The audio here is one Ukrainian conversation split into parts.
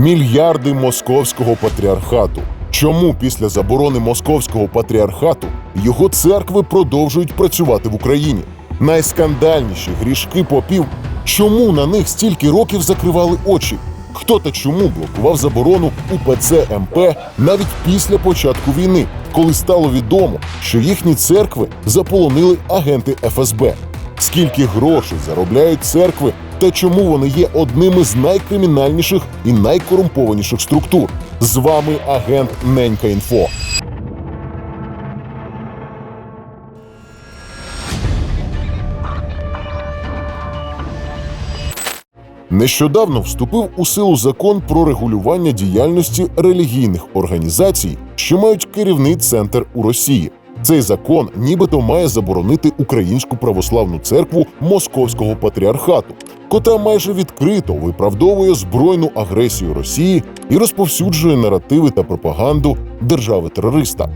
мільярди московського патріархату. Чому після заборони московського патріархату його церкви продовжують працювати в Україні? Найскандальніші грішки попів. Чому на них стільки років закривали очі? Хто та чому блокував заборону УПЦ МП навіть після початку війни, коли стало відомо, що їхні церкви заполонили агенти ФСБ? Скільки грошей заробляють церкви та чому вони є одними з найкримінальніших і найкорумпованіших структур? З вами агент Ненька Інфо. Нещодавно вступив у силу закон про регулювання діяльності релігійних організацій, що мають керівний центр у Росії. Цей закон нібито має заборонити Українську православну церкву Московського патріархату, котра майже відкрито виправдовує збройну агресію Росії і розповсюджує наративи та пропаганду держави-терориста.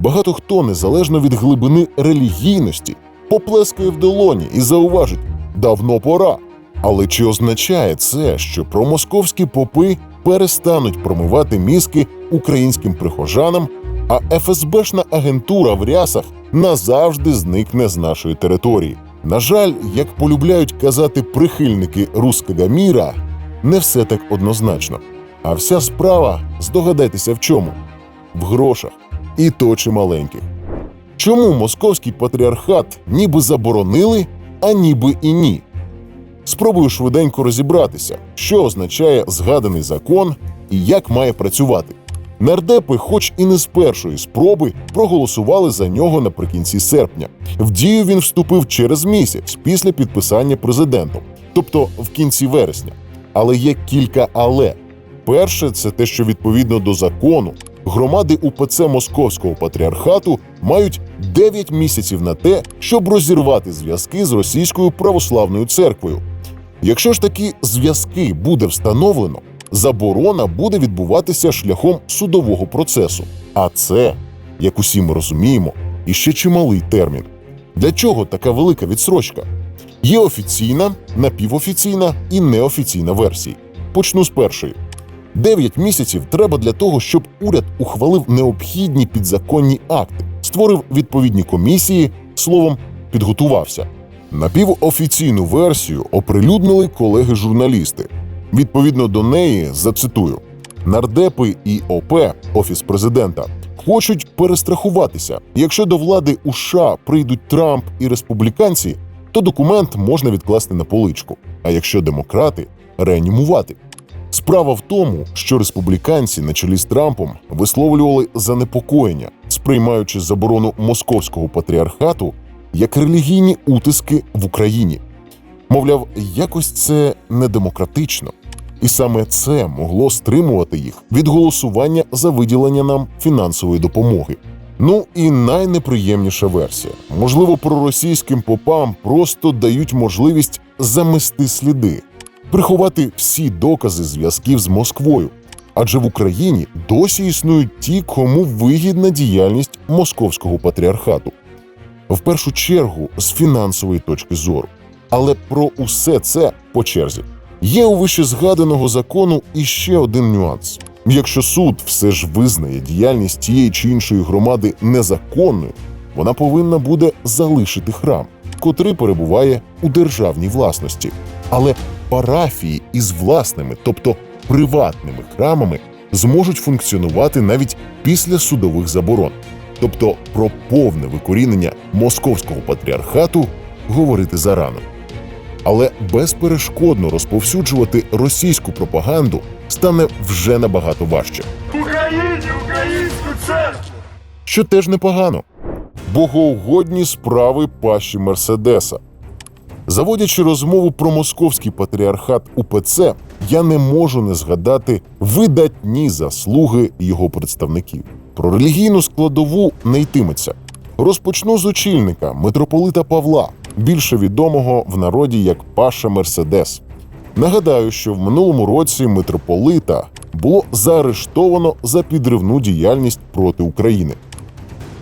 Багато хто, незалежно від глибини релігійності, поплескає в долоні і зауважить давно пора. Але чи означає це, що промосковські попи перестануть промивати мізки українським прихожанам, а ФСБшна агентура в рясах назавжди зникне з нашої території? На жаль, як полюбляють казати прихильники руського міра, не все так однозначно. А вся справа, здогадайтеся в чому? В грошах, і то чималеньких. Чому московський патріархат ніби заборонили, а ніби і ні? Спробую швиденько розібратися, що означає згаданий закон і як має працювати. Нардепи, хоч і не з першої спроби, проголосували за нього наприкінці серпня. В дію він вступив через місяць після підписання президентом, тобто в кінці вересня. Але є кілька але. Перше, це те, що відповідно до закону громади УПЦ Московського патріархату мають 9 місяців на те, щоб розірвати зв'язки з російською православною церквою. Якщо ж такі зв'язки буде встановлено, заборона буде відбуватися шляхом судового процесу. А це, як усі ми розуміємо, іще чималий термін. Для чого така велика відсрочка? Є офіційна, напівофіційна і неофіційна версії. Почну з першої. Дев'ять місяців треба для того, щоб уряд ухвалив необхідні підзаконні акти, створив відповідні комісії, словом, підготувався. Напівофіційну версію оприлюднили колеги-журналісти. Відповідно до неї, зацитую: нардепи і ОП, офіс президента, хочуть перестрахуватися. Якщо до влади у США прийдуть Трамп і республіканці, то документ можна відкласти на поличку. А якщо демократи реанімувати. Справа в тому, що республіканці на чолі з Трампом висловлювали занепокоєння, сприймаючи заборону московського патріархату як релігійні утиски в Україні. Мовляв, якось це недемократично, і саме це могло стримувати їх від голосування за виділення нам фінансової допомоги. Ну і найнеприємніша версія: можливо, проросійським попам просто дають можливість замести сліди, приховати всі докази зв'язків з Москвою. Адже в Україні досі існують ті, кому вигідна діяльність московського патріархату в першу чергу з фінансової точки зору. Але про усе це по черзі. Є у вищезгаданого закону іще один нюанс: якщо суд все ж визнає діяльність тієї чи іншої громади незаконною, вона повинна буде залишити храм, котрий перебуває у державній власності. Але парафії із власними, тобто приватними храмами, зможуть функціонувати навіть після судових заборон. Тобто про повне викорінення московського патріархату говорити зарано. Але безперешкодно розповсюджувати російську пропаганду стане вже набагато важче, Україні, українську церкву! що теж непогано. Богоугодні справи пащі Мерседеса. Заводячи розмову про московський патріархат УПЦ, я не можу не згадати видатні заслуги його представників. Про релігійну складову не йтиметься. Розпочну з очільника митрополита Павла, більше відомого в народі як Паша Мерседес. Нагадаю, що в минулому році митрополита було заарештовано за підривну діяльність проти України.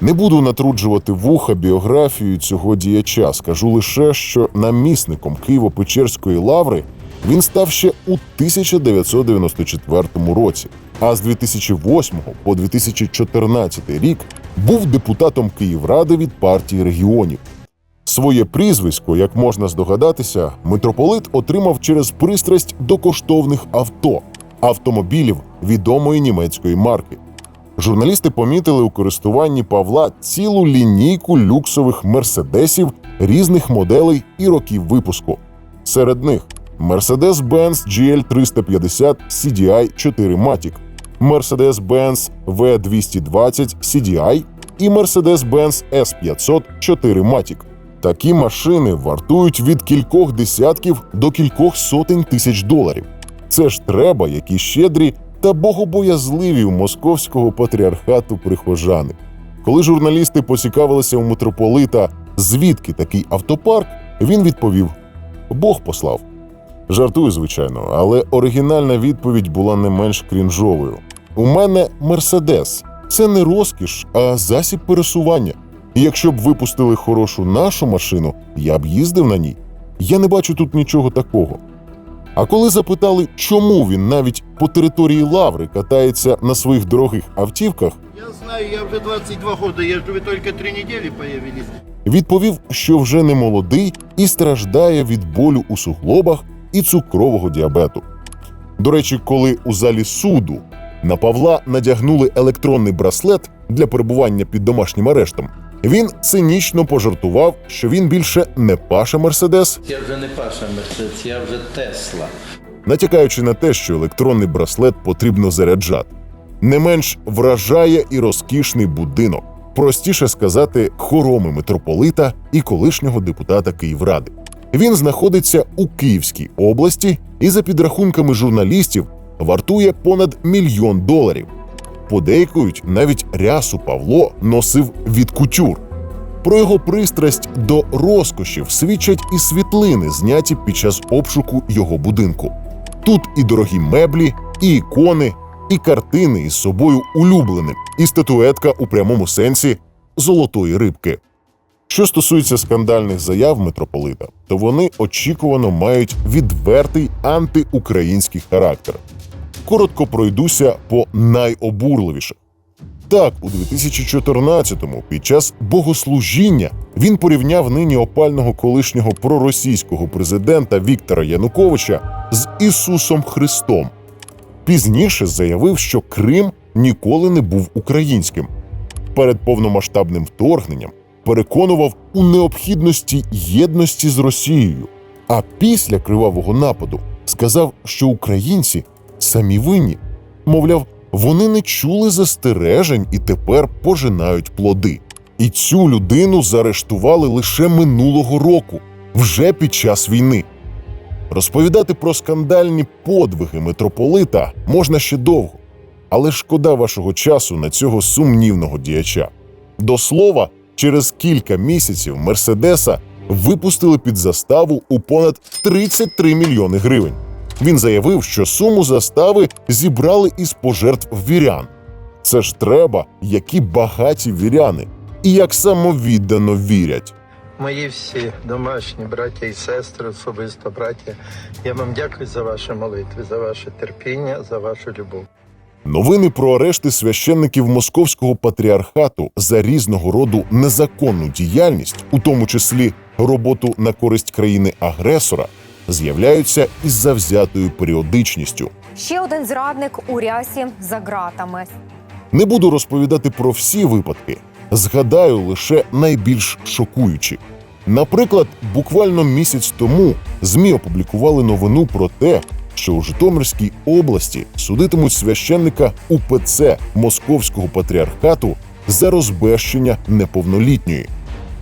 Не буду натруджувати вуха біографію цього діяча. Скажу лише, що намісником Києво-Печерської лаври він став ще у 1994 році, а з 2008 по 2014 рік був депутатом Київради від партії регіонів. Своє прізвисько, як можна здогадатися, митрополит отримав через пристрасть до коштовних авто, автомобілів відомої німецької марки. Журналісти помітили у користуванні Павла цілу лінійку люксових мерседесів різних моделей і років випуску. Серед них Mercedes-Benz GL350 CDI 4 Matic, Mercedes-Benz V220 CDI і Mercedes-Benz S500 4 Matic. Такі машини вартують від кількох десятків до кількох сотень тисяч доларів. Це ж треба, які щедрі та богобоязливі у московського патріархату прихожани. Коли журналісти поцікавилися у митрополита, звідки такий автопарк, він відповів: Бог послав. Жартую, звичайно, але оригінальна відповідь була не менш крінжовою. У мене Мерседес. Це не розкіш, а засіб пересування. І якщо б випустили хорошу нашу машину, я б їздив на ній. Я не бачу тут нічого такого. А коли запитали, чому він навіть по території Лаври катається на своїх дорогих автівках, Я знаю, я уже 22 года езжу, вы только три недели появились. відповів, що вже не молодий і страждає від болю у суглобах і цукрового діабету. До речі, коли у залі суду на Павла надягнули електронний браслет для перебування під домашнім арештом, він цинічно пожартував, що він більше не паша Мерседес, Я вже не Паша Мерседес, я вже Тесла. натякаючи на те, що електронний браслет потрібно заряджати. Не менш вражає і розкішний будинок, простіше сказати, хороми митрополита і колишнього депутата Київради. Він знаходиться у Київській області і, за підрахунками журналістів, вартує понад мільйон доларів. Подейкують, навіть рясу Павло носив від кутюр. Про його пристрасть до розкошів свідчать і світлини, зняті під час обшуку його будинку. Тут і дорогі меблі, і ікони, і картини із собою улюбленим, і статуетка у прямому сенсі золотої рибки. Що стосується скандальних заяв митрополита, то вони очікувано мають відвертий антиукраїнський характер. Коротко пройдуся по найобурливіших. Так, у 2014-му під час богослужіння він порівняв нині опального колишнього проросійського президента Віктора Януковича з Ісусом Христом. Пізніше заявив, що Крим ніколи не був українським. Перед повномасштабним вторгненням переконував у необхідності єдності з Росією. А після кривавого нападу сказав, що українці самі винні. Мовляв, вони не чули застережень і тепер пожинають плоди. І цю людину заарештували лише минулого року, вже під час війни. Розповідати про скандальні подвиги митрополита можна ще довго, але шкода вашого часу на цього сумнівного діяча. До слова, через кілька місяців Мерседеса випустили під заставу у понад 33 мільйони гривень. Він заявив, що суму застави зібрали із пожертв вірян. Це ж треба, які багаті віряни, і як самовіддано вірять. Мої всі домашні браття і сестри, особисто браття, я вам дякую за ваші молитви, за ваше терпіння, за вашу любов. Новини про арешти священників московського патріархату за різного роду незаконну діяльність, у тому числі роботу на користь країни-агресора, з'являються із завзятою періодичністю. Ще один зрадник у рясі за ґратами. Не буду розповідати про всі випадки, згадаю лише найбільш шокуючі. Наприклад, буквально місяць тому ЗМІ опублікували новину про те, що у Житомирській області судитимуть священника УПЦ Московського патріархату за розбещення неповнолітньої.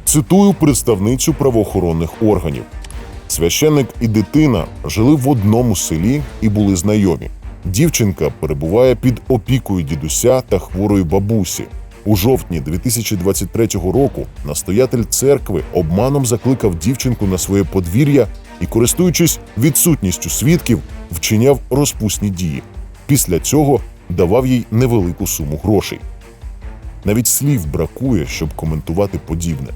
Цитую представницю правоохоронних органів. Священник і дитина жили в одному селі і були знайомі. Дівчинка перебуває під опікою дідуся та хворої бабусі. У жовтні 2023 року настоятель церкви обманом закликав дівчинку на своє подвір'я і, користуючись відсутністю свідків, вчиняв розпусні дії. Після цього давав їй невелику суму грошей. Навіть слів бракує, щоб коментувати подібне.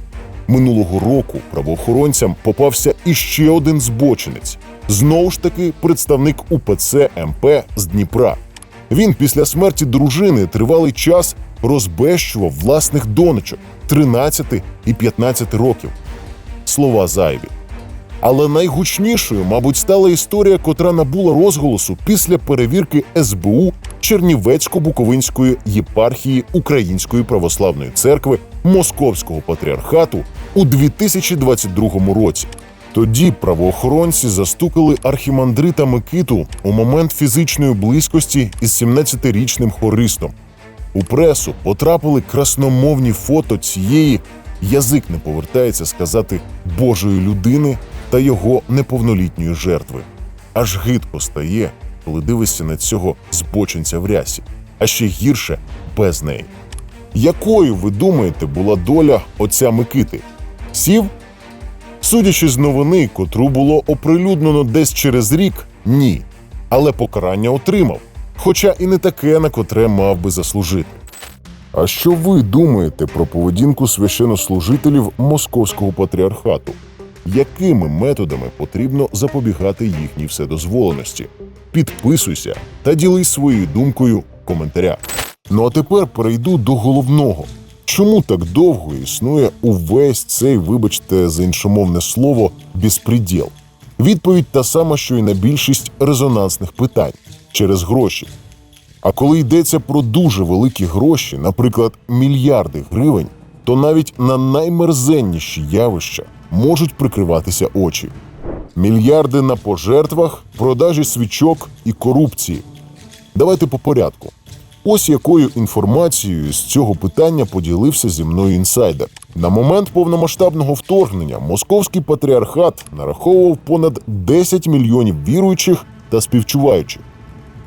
Минулого року правоохоронцям попався іще один збочинець. Знову ж таки, представник УПЦ МП з Дніпра. Він після смерті дружини тривалий час розбещував власних донечок 13 і 15 років. Слова зайві. Але найгучнішою, мабуть, стала історія, котра набула розголосу після перевірки СБУ Чернівецько-Буковинської єпархії Української православної церкви Московського патріархату у 2022 році. Тоді правоохоронці застукали архімандрита Микиту у момент фізичної близькості із 17-річним хористом. У пресу потрапили красномовні фото цієї, язик не повертається сказати Божої людини та його неповнолітньої жертви. Аж гидко стає, коли дивишся на цього збочинця в рясі, а ще гірше без неї. Якою, ви думаєте, була доля отця Микити? Сів? Судячи з новини, котру було оприлюднено десь через рік, ні. Але покарання отримав, хоча і не таке, на котре мав би заслужити. А що ви думаєте про поведінку священнослужителів Московського патріархату? Якими методами потрібно запобігати їхній вседозволеності? Підписуйся та ділись своєю думкою в коментарях. Ну а тепер перейду до головного. Чому так довго існує увесь цей, вибачте, за іншомовне слово, безпреділ? Відповідь та сама, що й на більшість резонансних питань через гроші. А коли йдеться про дуже великі гроші, наприклад, мільярди гривень, то навіть на наймерзенніші явища можуть прикриватися очі. Мільярди на пожертвах, продажі свічок і корупції. Давайте по порядку. Ось якою інформацією з цього питання поділився зі мною інсайдер. На момент повномасштабного вторгнення московський патріархат нараховував понад 10 мільйонів віруючих та співчуваючих.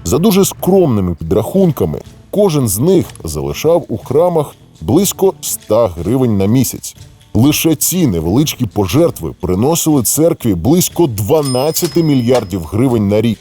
За дуже скромними підрахунками, кожен з них залишав у храмах близько 100 гривень на місяць. Лише ці невеличкі пожертви приносили церкві близько 12 мільярдів гривень на рік.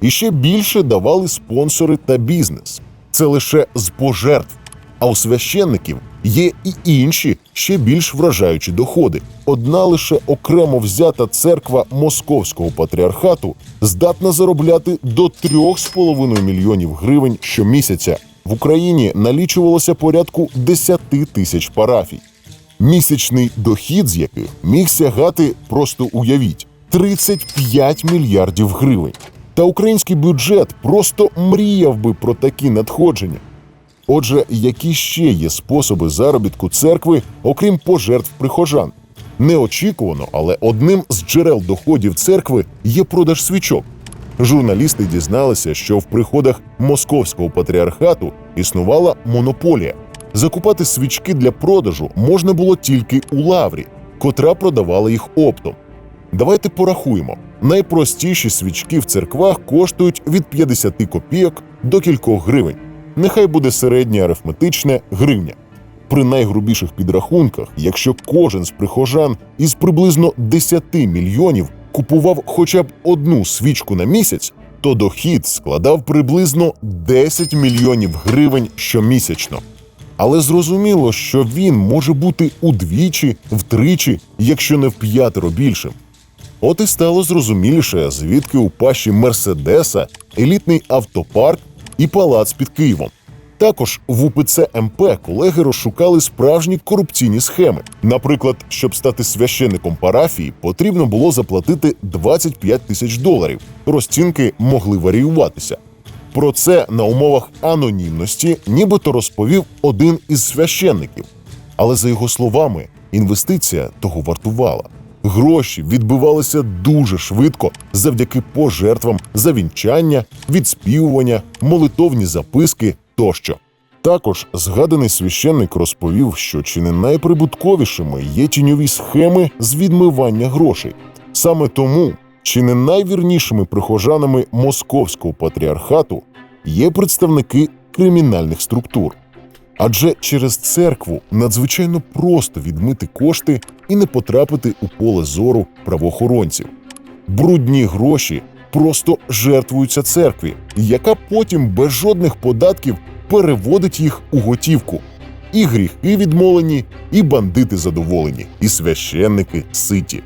І ще більше давали спонсори та бізнес. Це лише з пожертв. А у священників є і інші ще більш вражаючі доходи. Одна лише окремо взята церква Московського патріархату здатна заробляти до 3,5 мільйонів гривень щомісяця. В Україні налічувалося порядку 10 тисяч парафій. Місячний дохід з яких міг сягати, просто уявіть, 35 мільярдів гривень. Та український бюджет просто мріяв би про такі надходження. Отже, які ще є способи заробітку церкви, окрім пожертв прихожан? Неочікувано, але одним з джерел доходів церкви є продаж свічок. Журналісти дізналися, що в приходах московського патріархату існувала монополія. Закупати свічки для продажу можна було тільки у лаврі, котра продавала їх оптом. Давайте порахуємо. Найпростіші свічки в церквах коштують від 50 копійок до кількох гривень. Нехай буде середнє арифметичне гривня. При найгрубіших підрахунках, якщо кожен з прихожан із приблизно 10 мільйонів купував хоча б одну свічку на місяць, то дохід складав приблизно 10 мільйонів гривень щомісячно. Але зрозуміло, що він може бути удвічі, втричі, якщо не в п'ятеро більшим. От і стало зрозуміліше, звідки у паші Мерседеса елітний автопарк і палац під Києвом. Також в УПЦ МП колеги розшукали справжні корупційні схеми. Наприклад, щоб стати священником парафії, потрібно було заплатити 25 тисяч доларів. Розцінки могли варіюватися. Про це на умовах анонімності нібито розповів один із священників. Але за його словами, інвестиція того вартувала. Гроші відбивалися дуже швидко завдяки пожертвам за вінчання, відспівування, молитовні записки тощо. Також згаданий священник розповів, що чи не найприбутковішими є тіньові схеми з відмивання грошей. Саме тому, чи не найвірнішими прихожанами московського патріархату є представники кримінальних структур. Адже через церкву надзвичайно просто відмити кошти і не потрапити у поле зору правоохоронців. Брудні гроші просто жертвуються церкві, яка потім без жодних податків переводить їх у готівку. і гріхи відмолені, і бандити задоволені, і священники ситі.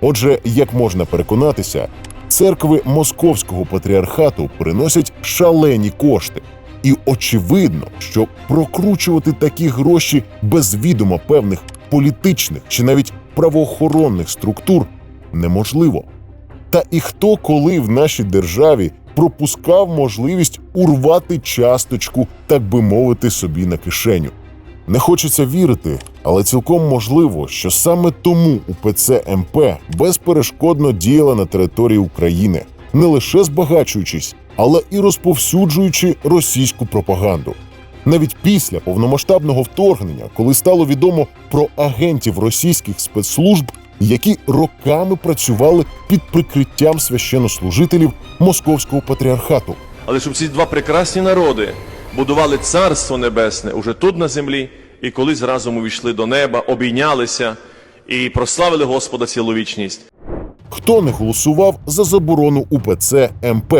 Отже, як можна переконатися, церкви московського патріархату приносять шалені кошти, і очевидно, що прокручувати такі гроші без відома певних політичних чи навіть правоохоронних структур неможливо. Та і хто коли в нашій державі пропускав можливість урвати часточку, так би мовити, собі на кишеню. Не хочеться вірити, але цілком можливо, що саме тому УПЦ МП безперешкодно діяла на території України, не лише збагачуючись, але і розповсюджуючи російську пропаганду. Навіть після повномасштабного вторгнення, коли стало відомо про агентів російських спецслужб, які роками працювали під прикриттям священнослужителів московського патріархату. Але щоб ці два прекрасні народи будували царство небесне уже тут на землі, і колись разом увійшли до неба, обійнялися і прославили Господа цілу вічність. Хто не голосував за заборону УПЦ МП?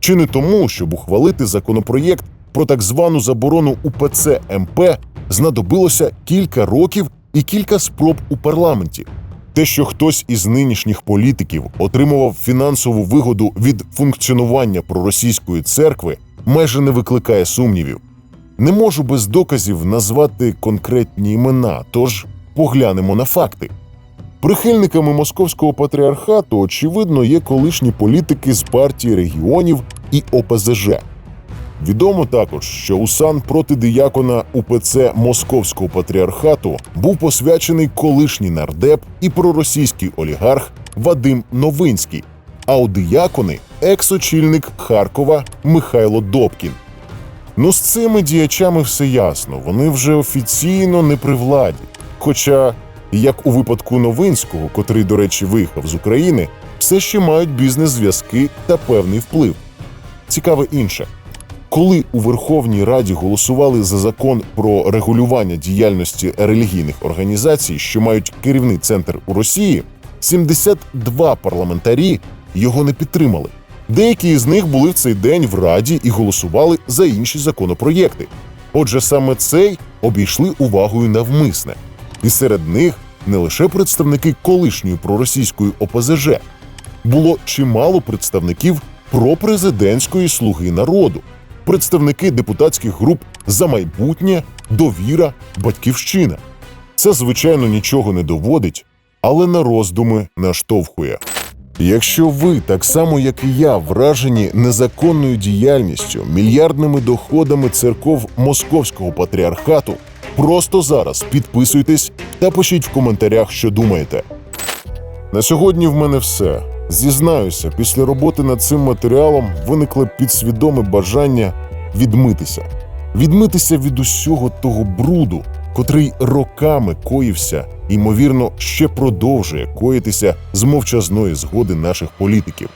Чи не тому, щоб ухвалити законопроєкт про так звану заборону УПЦ МП, знадобилося кілька років і кілька спроб у парламенті? Те, що хтось із нинішніх політиків отримував фінансову вигоду від функціонування проросійської церкви, майже не викликає сумнівів. Не можу без доказів назвати конкретні імена, тож поглянемо на факти. Прихильниками московського патріархату, очевидно, є колишні політики з партії регіонів і ОПЗЖ. Відомо також, що у сан протидиякона УПЦ Московського патріархату був посвячений колишній нардеп і проросійський олігарх Вадим Новинський, а у диякони екс-очільник Харкова Михайло Добкін. Ну, з цими діячами все ясно. Вони вже офіційно не при владі. Хоча, як у випадку Новинського, котрий, до речі, виїхав з України, все ще мають бізнес-зв'язки та певний вплив. Цікаве інше. Коли у Верховній Раді голосували за закон про регулювання діяльності релігійних організацій, що мають керівний центр у Росії, 72 парламентарі його не підтримали. Деякі з них були в цей день в Раді і голосували за інші законопроєкти. Отже, саме цей обійшли увагою навмисне. І серед них не лише представники колишньої проросійської ОПЗЖ, було чимало представників пропрезидентської слуги народу, представники депутатських груп за майбутнє, довіра, батьківщина. Це, звичайно, нічого не доводить, але на роздуми наштовхує. Якщо ви, так само як і я, вражені незаконною діяльністю, мільярдними доходами церков московського патріархату, просто зараз підписуйтесь та пишіть в коментарях, що думаєте. На сьогодні в мене все. Зізнаюся, після роботи над цим матеріалом виникло підсвідоме бажання відмитися, відмитися від усього того бруду, котрий роками коївся, ймовірно, ще продовжує коїтися з мовчазної згоди наших політиків.